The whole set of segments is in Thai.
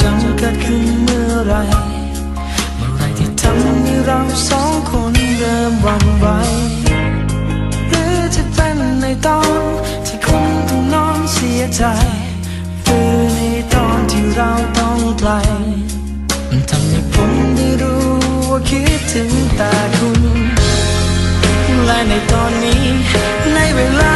จำเกิดขึ้นเมื่อไรเมื่อไรที่ทำให้เราสองคนเริ่มวันไหวหรือจะเป็นในตอนที่คุณต้องนอนเสียใจหรือในตอนที่เราต้องไกลทำให้ผมได้รู้ว่าคิดถึงแต่คุณและในตอนนี้ในเวลา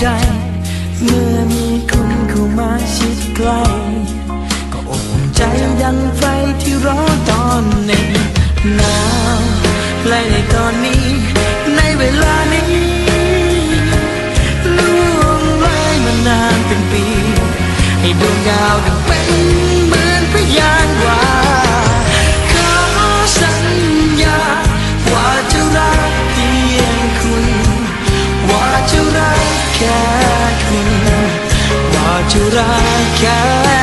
ใจ เมื่อมีคุณเข้ามาชิดใกล้ก็อบอุ่นใจดังไฟที่ร้อนตอนหนึ่งหนาวและในตอนนี้ ในเวลานี้ล่วงเลยมานานเป็นปี ให้ดวงดาวดัง ว่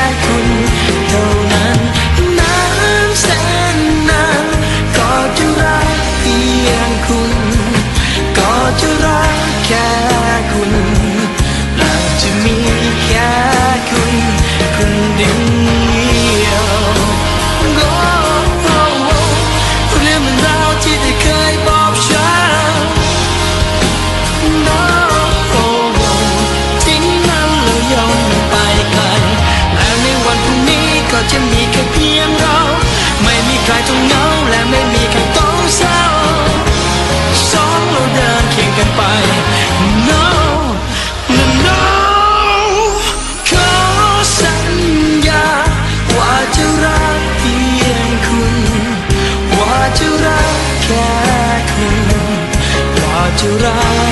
ว่